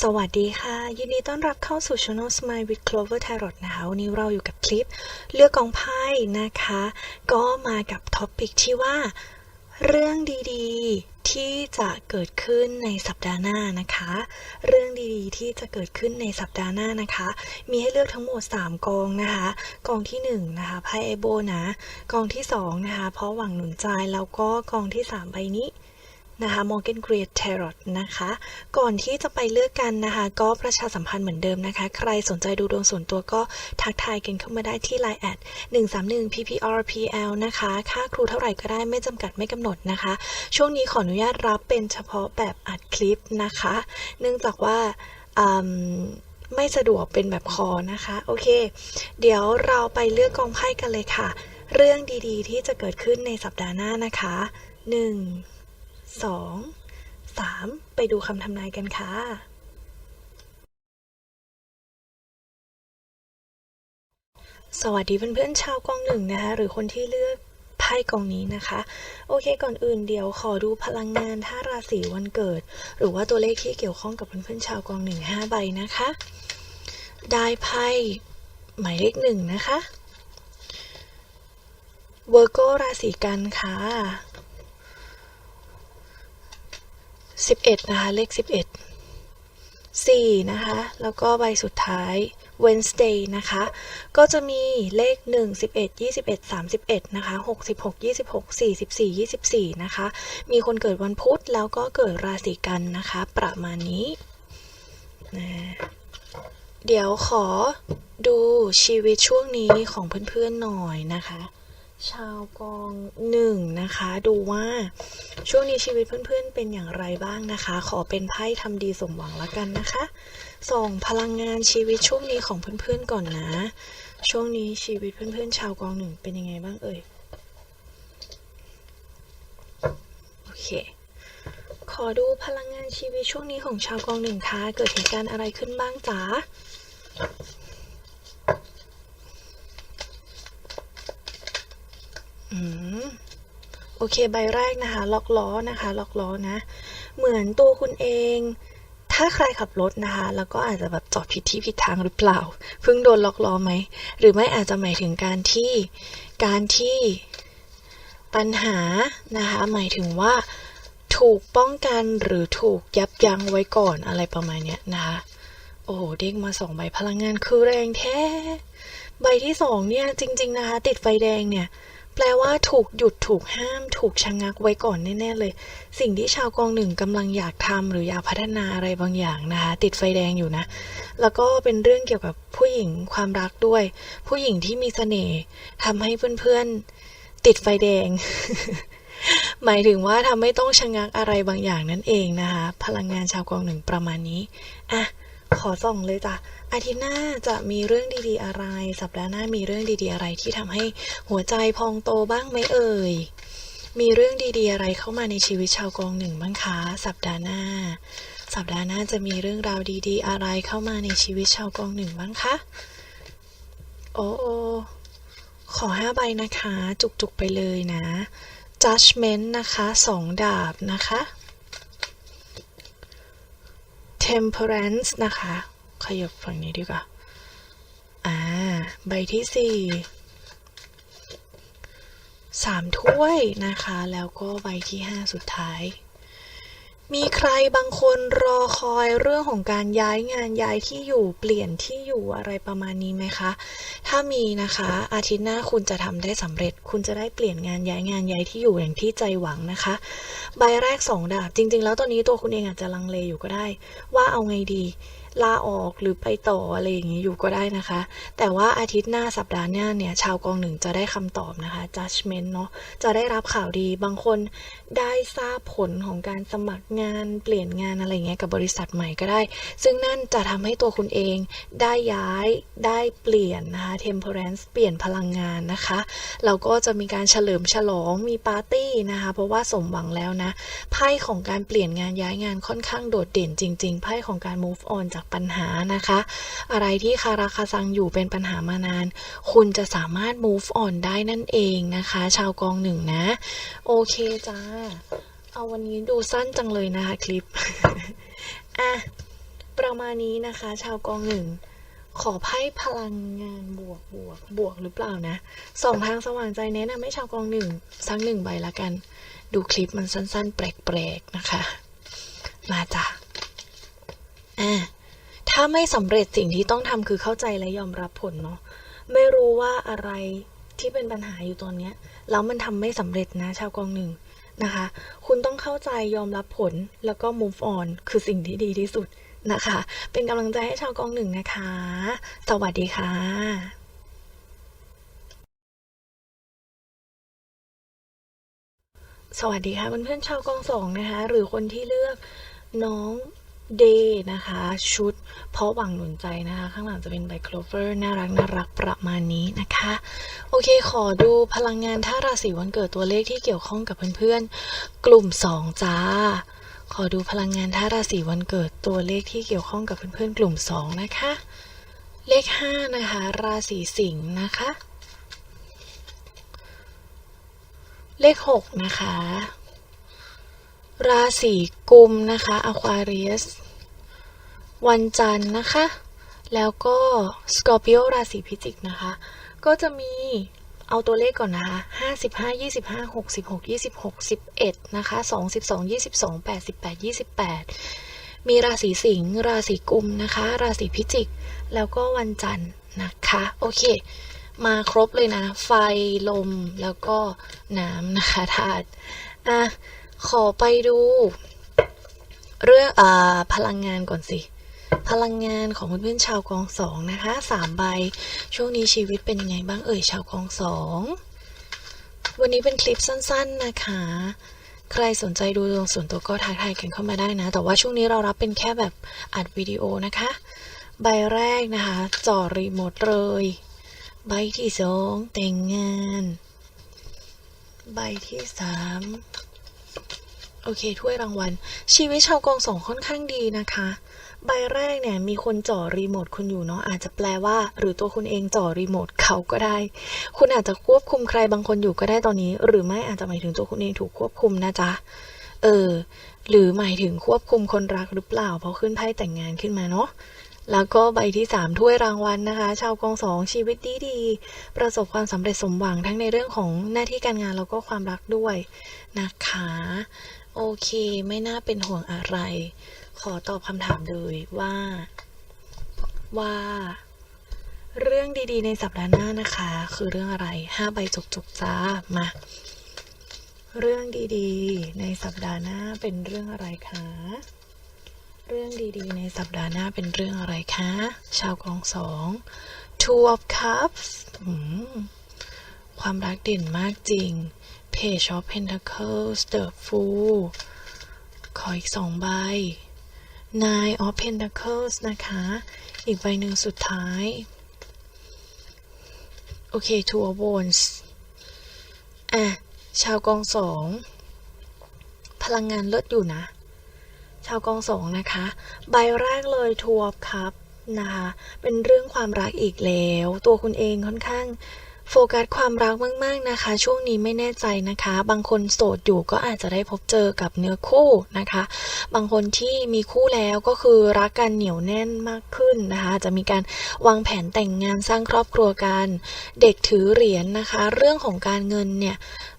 สวัสดีค่ะ ยินดีต้อนรับเข้าสู่ Channel Smile with Clover Tarot นะคะวันนี้เราอยู่กับคลิปเลือกกองไพ่นะคะ ก็มากับท็อปิกที่ว่า เรื่องดีๆที่จะเกิดขึ้นในสัปดาห์หน้านะคะ เรื่องดีๆที่จะเกิดขึ้นในสัปดาห์หน้านะคะ มีให้เลือกทั้งหมด 3 กองนะคะ กองที่1นะคะไพ่ไอโบนะ กองที่2นะคะเพราะหวังหนุนใจแล้วก็กองที่ 3 ใบนี้ นะคะ Morgan Great Tarot นะคะ ก่อนที่จะไปเลือกกันนะคะ ก็ประชาสัมพันธ์เหมือนเดิมนะคะ ใครสนใจดูดวงส่วนตัวก็ทักทายกันเข้ามาได้ที่ Line แอด131 PPRPL นะคะ ค่าครูเท่าไหร่ก็ได้ไม่จำกัดไม่กำหนดนะคะ ช่วงนี้ขออนุญาตรับเป็นเฉพาะแบบอัดคลิปนะคะ เนื่องจากว่าไม่สะดวกเป็นแบบคอนะคะ โอเค เดี๋ยวเราไปเลือกกองไพ่กันเลยค่ะ เรื่องดีๆ ที่จะเกิดขึ้นในสัปดาห์หน้านะคะ 1 สองสามไปดูคำทำนายกันค่ะ สวัสดีเพื่อนๆชาวกองหนึ่งนะคะ หรือคนที่เลือกไพ่กองนี้นะคะ โอเคก่อนอื่นเดี๋ยวขอดูพลังงานท่าราศีวันเกิด หรือว่าตัวเลขที่เกี่ยวข้องกับเพื่อนๆชาวกองหนึ่งห้าใบนะคะ ได้ไพ่หมายเลขหนึ่งนะคะเวอร์โกราศีกันค่ะ สิบเอ็ดนะคะ เลขสิบเอ็ดสี่นะคะ แล้วก็ใบสุดท้าย Wednesday นะคะ ก็จะมีเลขหนึ่งสิบเอ็ดยี่สิบเอ็ดสามสิบเอ็ดนะคะหกสิบหกยี่สิบหกสี่สิบสี่ยี่สิบสี่นะคะ มีคนเกิดวันพุธแล้วก็เกิดราศีกันนะคะ ประมาณนี้นะเดี๋ยวขอดูชีวิตช่วงนี้ของเพื่อนๆหน่อยนะคะ ชาวกองหนึ่งนะคะ ดูว่าช่วงนี้ชีวิตเพื่อนๆเป็นอย่างไรบ้างนะคะ ขอเป็นไพ่ทำดีสมหวังละกันนะคะส่องพลังงานชีวิตช่วงนี้ของเพื่อนๆก่อนนะ ช่วงนี้ชีวิตเพื่อนๆ ชาวกองหนึ่งเป็นยังไงบ้างเอ่ยโอเค ขอดูพลังงานชีวิตช่วงนี้ของชาวกองหนึ่งคะเกิดเหตุการณ์อะไรขึ้นบ้างจ๊ะ อืม โอเคใบแรกนะคะ ล็อกล้อนะคะ ล็อกล้อนะ เหมือนตัวคุณเอง ถ้าใครขับรถนะคะ แล้วก็อาจจะแบบจอดผิดที่ผิดทางหรือเปล่า เพิ่งโดนล็อกล้อไหม หรือไม่อาจจะหมายถึงการที่ การที่ปัญหานะคะ หมายถึงว่าถูกป้องกันหรือถูกยับยั้งไว้ก่อนอะไรประมาณเนี้ยนะคะโอ้โหเด้งมาสองใบพลังงานคือแรงแท้ ใบที่สองเนี่ยจริง ๆ นะคะ ติดไฟแดงเนี่ย แปลว่าถูกหยุดถูกห้าม ถูกชะงงักไว้ก่อนแน่ๆเลย สิ่งที่ชาวกองหนึ่งกำลังอยากทำหรืออยากพัฒนาอะไรบางอย่างนะคะ ติดไฟแดงอยู่นะ แล้วก็เป็นเรื่องเกี่ยวกับผู้หญิงความรักด้วย ผู้หญิงที่มีเสน่ห์ทำให้เพื่อนๆ ติดไฟแดง หมายถึงว่าทำให้ต้องชะงักอะไรบางอย่างนั่นเองนะคะ พลังงานชาวกองหนึ่งประมาณนี้อะ ขอส่องเลยจ้ะอาทิตย์หน้าจะมีเรื่องดีๆอะไร สัปดาห์หน้ามีเรื่องดีๆอะไรที่ทำให้หัวใจพองโตบ้างไหมเอ่ย มีเรื่องดีๆอะไรเข้ามาในชีวิตชาวกองหนึ่งบ้างคะ สัปดาห์หน้า สัปดาห์หน้าจะมีเรื่องราวดีๆ อะไรเข้ามาในชีวิตชาวกองหนึ่งบ้างคะ โอ้โอขอห้าใบนะคะ จุกๆไปเลยนะ judgment นะคะสองดาบนะคะ temperance นะคะ ขยับฝั่งนี้ดีกว่า อ่า ใบที่สี่สามถ้วยนะคะ แล้วก็ใบที่ห้าสุดท้าย มีใครบางคนรอคอยเรื่องของการย้ายงานย้ายที่อยู่เปลี่ยนที่อยู่อะไรประมาณนี้ไหมคะ ถ้ามีนะคะ อาทิตย์หน้าคุณจะทำได้สำเร็จ คุณจะได้เปลี่ยนงานย้ายงานย้ายที่อยู่อย่างที่ใจหวังนะคะ ใบแรกสองดาบจริง ๆ แล้วตอนนี้ตัวคุณเองอาจจะลังเลอยู่ก็ได้ ว่าเอาไงดี ลาออกหรือไปต่ออะไรอย่างนี้อยู่ก็ได้นะคะ แต่ว่าอาทิตย์หน้าสัปดาห์หน้าเนี่ยชาวกองหนึ่งจะได้คำตอบนะคะ judgment เนาะจะได้รับข่าวดีบางคนได้ทราบผลของการสมัครงานเปลี่ยนงานอะไรเงี้ยกับบริษัทใหม่ก็ได้ ซึ่งนั่นจะทำให้ตัวคุณเองได้ย้ายได้เปลี่ยนนะคะ temperance เปลี่ยนพลังงานนะคะแล้วก็จะมีการเฉลิมฉลองมีปาร์ตี้นะคะ เพราะว่าสมหวังแล้วนะไพ่ของการเปลี่ยนงานย้ายงานค่อนข้างโดดเด่นจริง ๆไพ่ของการ move on จากปัญหานะคะ อะไรที่คาราคาซังอยู่เป็นปัญหามานาน คุณจะสามารถ move on ได้นั่นเองนะคะ ชาวกองหนึ่งนะ โอเคจ้า เอาวันนี้ดูสั้นจังเลยนะคะคลิป อะ ประมาณนี้นะคะ ชาวกองหนึ่งขอไพ่พลังงานบวกบวกบวกหรือเปล่านะสองทางสว่างใจแนะนำให้ชาวกองหนึ่งสักหนึ่งใบละกัน ดูคลิปมันสั้นๆ แปลกๆนะคะ มาจ้ะอ่าาไม่สำเร็จสิ่งที่ต้องทำคือเข้าใจและยอมรับผลเนาะไม่รู้ว่าอะไรที่เป็นปัญหาอยู่ตอนเนี้ยแล้วมันทำไม่สำเร็จนะ ชาวกองหนึ่งนะคะ คุณต้องเข้าใจยอมรับผลแล้วก็ move on คือสิ่งที่ดีที่สุดนะคะ เป็นกำลังใจให้ชาวกองหนึ่งนะคะ สวัสดีค่ะสวัสดีค่ะเพื่อนๆชาวกองสองนะคะ หรือคนที่เลือกน้อง เดย์นะคะ ชุด เพราะหวังหนุนใจนะคะ ข้างหลังจะเป็นใบโคลเวอร์น่ารักน่ารักประมาณนี้นะคะ โอเคขอดูพลังงานท่าราศีวันเกิดตัวเลขที่เกี่ยวข้องกับเพื่อนๆ กลุ่มสองจ้า ขอดูพลังงานท่าราศีวันเกิดตัวเลขที่เกี่ยวข้องกับเพื่อนๆ กลุ่มสองนะคะ เลขห้านะคะ ราศีสิงห์นะคะ เลขหกนะคะ ราศีกุมนะคะ Aquarius วันจันทร์นะคะ แล้วก็ Scorpio ราศีพิจิกนะคะ ก็จะมีเอาตัวเลขก่อนนะคะ55 25 66 26 11นะคะ2 12 22 88 28 มีราศีสิงห์ราศีกุมนะคะ ราศีพิจิก แล้วก็วันจันทร์นะคะ โอเค มาครบเลยนะ ไฟลมแล้วก็น้ำนะคะธาตุอะ ขอไปดู เรื่องอ่าพลังงานก่อนสิ พลังงานของเพื่อนๆชาวกองสองนะคะสามใบ ช่วงนี้ชีวิตเป็นยังไงบ้างเอ่ยชาวกองสองวันนี้เป็นคลิปสั้น ๆนะคะ ใครสนใจดูดวงส่วนตัวก็ทักทายกันเข้ามาได้นะ แต่ว่าช่วงนี้เรารับเป็นแค่แบบอัดวิดีโอนะคะ ใบแรกนะคะจอรีโมทเลย ใบที่สองแต่งงาน ใบที่สาม โอเคถ้วยรางวัล ชีวิตชาวกองสองค่อนข้างดีนะคะ ใบแรกเนี่ยมีคนจ่อรีโมทคุณอยู่เนาะอาจจะแปลว่า หรือตัวคุณเองจ่อรีโมทเขาก็ได้ คุณอาจจะควบคุมใครบางคนอยู่ก็ได้ตอนนี้ หรือไม่อาจจะหมายถึงตัวคุณเองถูกควบคุมนะจ๊ะเออ หรือหมายถึงควบคุมคนรักหรือเปล่าเพราะขึ้นไพ่แต่งงานขึ้นมาเนาะแล้วก็ใบที่สามถ้วยรางวัลนะคะ ชาวกองสองชีวิตดีดี ประสบความสำเร็จสมหวังทั้งในเรื่องของหน้าที่การงานแล้วก็ความรักด้วยนะคะ โอเค ไม่น่าเป็นห่วงอะไร ขอตอบคำถามเลยว่า ว่า เรื่องดีๆ ในสัปดาห์หน้านะคะ คือเรื่องอะไรห้าใบจุกๆจ้ามา เรื่องดีๆ ในสัปดาห์หน้าเป็นเรื่องอะไรคะเรื่องดีๆ ในสัปดาห์หน้าเป็นเรื่องอะไรคะ ชาวกองสอง Two of Cups ความรักเด่นมากจริง Page of Pentacles The Fool ขออีกสองใบ Nine of Pentacles นะคะ อีกใบหนึ่งสุดท้าย โอเค Two of Wands อะ ชาวกองสอง พลังงานเลิศอยู่นะ ชาวกองสองนะคะ ใบแรกเลย Two of Cup นะคะ เป็นเรื่องความรักอีกแล้ว ตัวคุณเองค่อนข้าง โฟกัสความรักมาก ๆ นะคะ ช่วงนี้ไม่แน่ใจนะคะ บางคนโสดอยู่ก็อาจจะได้พบเจอกับเนื้อคู่นะคะ บางคนที่มีคู่แล้วก็คือรักกันเหนียวแน่นมากขึ้นนะคะ จะมีการวางแผนแต่งงานสร้างครอบครัวกัน เด็กถือเหรียญนะคะ เรื่องของการเงินเนี่ย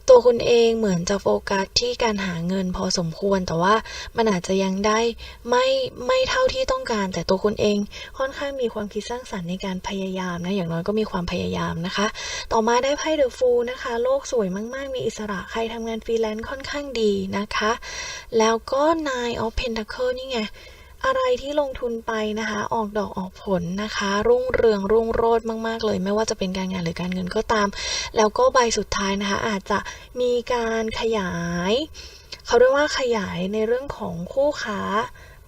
ตัวคุณเองเหมือนจะโฟกัสที่การหาเงินพอสมควร แต่ว่ามันอาจจะยังได้ไม่ไม่เท่าที่ต้องการ แต่ตัวคุณเองค่อนข้างมีความคิดสร้างสรรค์ในการพยายามนะอย่างน้อยก็มีความพยายามนะคะ ต่อมาได้ไพ่เดอะฟูลนะคะ โลกสวยมาก ๆ มีอิสระใครทำงานฟรีแลนซ์ค่อนข้างดีนะคะ แล้วก็ Nine of Pentacle นี่ไง อะไรที่ลงทุนไปนะคะ ออกดอกออกผลนะคะ รุ่งเรืองรุ่งโรจน์มาก ๆ เลย ไม่ว่าจะเป็นการงานหรือการเงินก็ตาม แล้วก็ใบสุดท้ายนะคะ อาจจะมีการขยาย เขาเรียกว่าขยายในเรื่องของคู่ค้า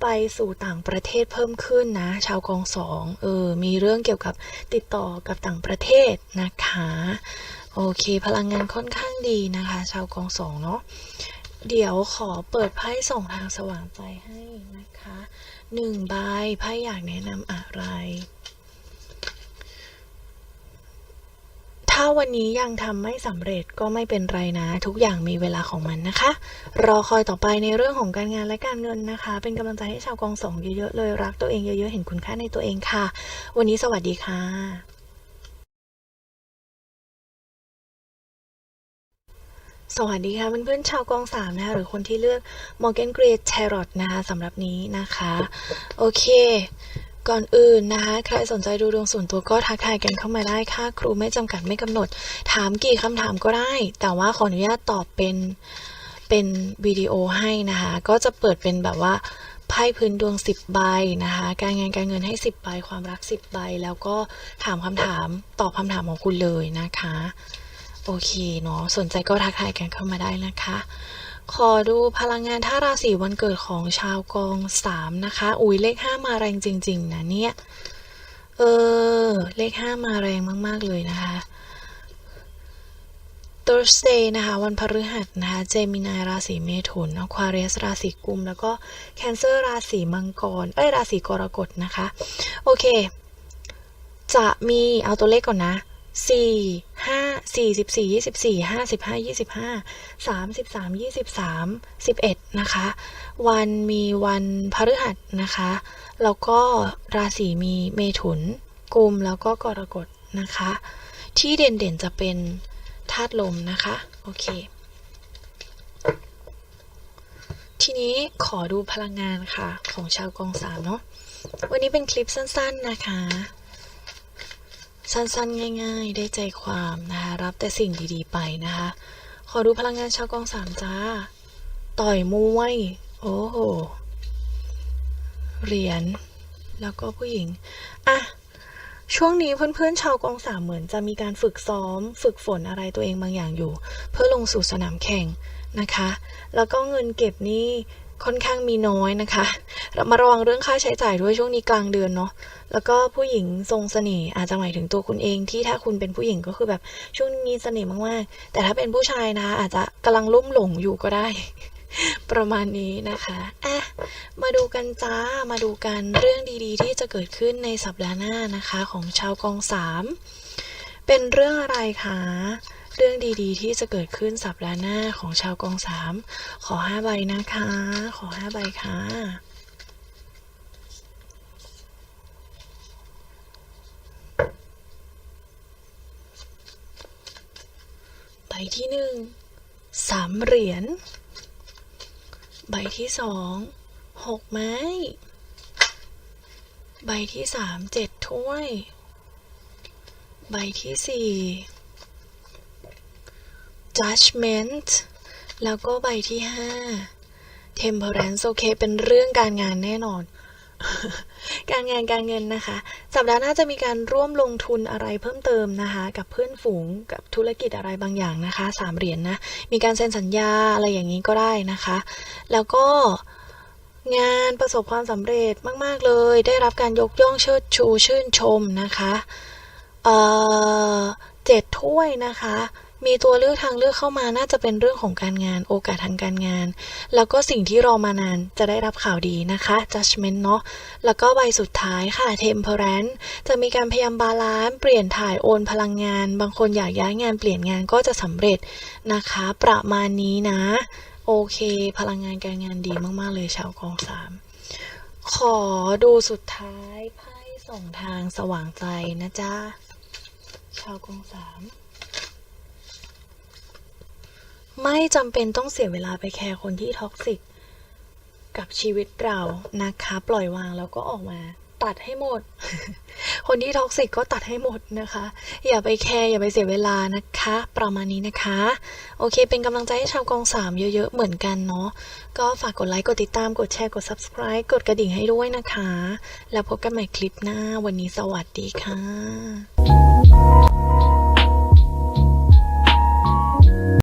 ไปสู่ต่างประเทศเพิ่มขึ้นนะ ชาวกองสองเออมีเรื่องเกี่ยวกับติดต่อกับต่างประเทศนะคะ โอเค พลังงานค่อนข้างดีนะคะ ชาวกองสองเนาะ เดี๋ยวขอเปิดไพ่ส่งทางสว่างใจให้นะคะหนึ่งใบไพ่อยากแนะนำอะไร ถ้าวันนี้ยังทำไม่สำเร็จก็ไม่เป็นไรนะ ทุกอย่างมีเวลาของมันนะคะ รอคอยต่อไปในเรื่องของการงานและการเงินนะคะ เป็นกำลังใจให้ชาวกองสองเยอะๆเลยรักตัวเองเยอะๆเห็นคุณค่าในตัวเองค่ะ วันนี้สวัสดีค่ะ สวัสดีค่ะเพื่อนๆชาวกองสามนะคะหรือคนที่เลือก Morgan Gray Tarot นะคะสำหรับนี้นะคะ โอเค ก่อนอื่นนะคะ ใครสนใจดูดวงส่วนตัวก็ทักทายกันเข้ามาได้ค่ะ ครูไม่จำกัดไม่กำหนด ถามกี่คำถามก็ได้ แต่ว่าขออนุญาตตอบเป็นเป็นวิดีโอให้นะคะ ก็จะเปิดเป็นแบบว่าไพ่พื้นดวง 10 ใบนะคะ การงานการเงินให้ 10 ใบ ความรัก 10 ใบ แล้วก็ถามคำถามตอบคำถามของคุณเลยนะคะ โอเคเนาะสนใจก็ทักทายกันเข้ามาได้นะคะ ขอดูพลังงานท่าราศีวันเกิดของชาวกองสามนะคะ อุ้ยเลขห้ามาแรงจริง ๆ นะเนี่ย เออ เลขห้ามาแรงมาก ๆ เลยนะคะ Thursday นะคะ วันพฤหัสนะคะเจมินายราศีเมถุน Aquarius ราศีกุม แล้วก็ Cancer ราศีมังกรเอ้ยราศีกรกฎนะคะ โอเค จะมีเอาตัวเลขก่อนนะ สี่ห้าสี่สิบสี่ยี่สิบสี่ห้าสิบห้ายี่สิบห้าสามสิบสามยี่สิบสามสิบเอ็ดนะคะ วันมีวันพฤหัสนะคะ แล้วก็ราศีมีเมถุน กุมแล้วก็กรกฎนะคะ ที่เด่นๆจะเป็นธาตุลมนะคะ โอเค ทีนี้ขอดูพลังงานค่ะ ของชาวกองสามเนาะวันนี้เป็นคลิปสั้นๆนะคะ สั้นๆ ง่าย ๆ ได้ใจความนะคะ รับแต่สิ่งดีๆ ไปนะคะ ขอดูพลังงานชาวกองสามจ้า ต่อยมวย โอ้โห เหรียญ แล้วก็ผู้หญิง อะ ช่วงนี้เพื่อนๆ ชาวกองสามเหมือนจะมีการฝึกซ้อม ฝึกฝนอะไรตัวเองบางอย่างอยู่ เพื่อลงสู่สนามแข่งนะคะ แล้วก็เงินเก็บนี่ ค่อนข้างมีน้อยนะคะเรามาระวังเรื่องค่าใช้จ่ายด้วยช่วงนี้กลางเดือนเนาะ แล้วก็ผู้หญิงทรงเสน่ห์อาจจะหมายถึงตัวคุณเองที่ถ้าคุณเป็นผู้หญิงก็คือแบบช่วงนี้มีเสน่ห์มากๆ แต่ถ้าเป็นผู้ชายนะ อาจจะกำลังลุ่มหลงอยู่ก็ได้ ประมาณนี้นะคะอะมาดูกันจ้า มาดูกันเรื่องดีๆ ที่จะเกิดขึ้นในสัปดาห์หน้านะคะ ของชาวกองสาม เป็นเรื่องอะไรคะ เรื่องดีๆ ที่จะเกิดขึ้นสัปดาห์หน้าของชาวกองสามขอห้าใบนะคะ ขอห้าใบค่ะใบที่หนึ่งสามเหรียญใบที่สองหกไม้ ใบที่สามเจ็ดถ้วย ใบที่สี่ judgment แล้วก็ใบที่ห้า temperance โอเค เป็นเรื่องการงานแน่นอน การงานการเงินนะคะ สัปดาห์หน้าจะมีการร่วมลงทุนอะไรเพิ่มเติมนะคะ กับเพื่อนฝูงกับธุรกิจอะไรบางอย่างนะคะสามเหรียญนนะ มีการเซ็นสัญญาอะไรอย่างนี้ก็ได้นะคะ แล้วก็งานประสบความสำเร็จมาก ๆ เลย ได้รับการยกย่องเชิดชูชื่นชมนะคะ เอ่อเจ็ดถ้วยนะคะ มีตัวเลือกทางเลือกเข้ามาน่าจะเป็นเรื่องของการงาน โอกาสทางการงาน แล้วก็สิ่งที่รอมานานจะได้รับข่าวดีนะคะ judgment เนาะแล้วก็ใบสุดท้ายค่ะ temperance จะมีการพยายามบาลานซ์เปลี่ยนถ่ายโอนพลังงาน บางคนอยากย้ายงานเปลี่ยนงานก็จะสำเร็จนะคะ ประมาณนี้นะ โอเค พลังงานการงานดีมาก ๆ เลยชาวกองสามขอดูสุดท้ายไพ่ส่งทางสว่างใจนะจ๊ะ ชาวกองสาม ไม่จำเป็นต้องเสียเวลาไปแคร์คนที่ท็อกซิกกับชีวิตเรานะคะ ปล่อยวางแล้วก็ออกมาตัดให้หมด คนที่ท็อกซิกก็ตัดให้หมดนะคะ อย่าไปแคร์อย่าไปเสียเวลานะคะ ประมาณนี้นะคะ โอเค เป็นกำลังใจให้ชาวกองสามเยอะๆ เหมือนกันเนาะ ก็ฝากกดไลค์ กดติดตาม กดแชร์ กด subscribe กดกระดิ่งให้ด้วยนะคะ แล้วพบกันใหม่คลิปหน้า วันนี้สวัสดีค่ะ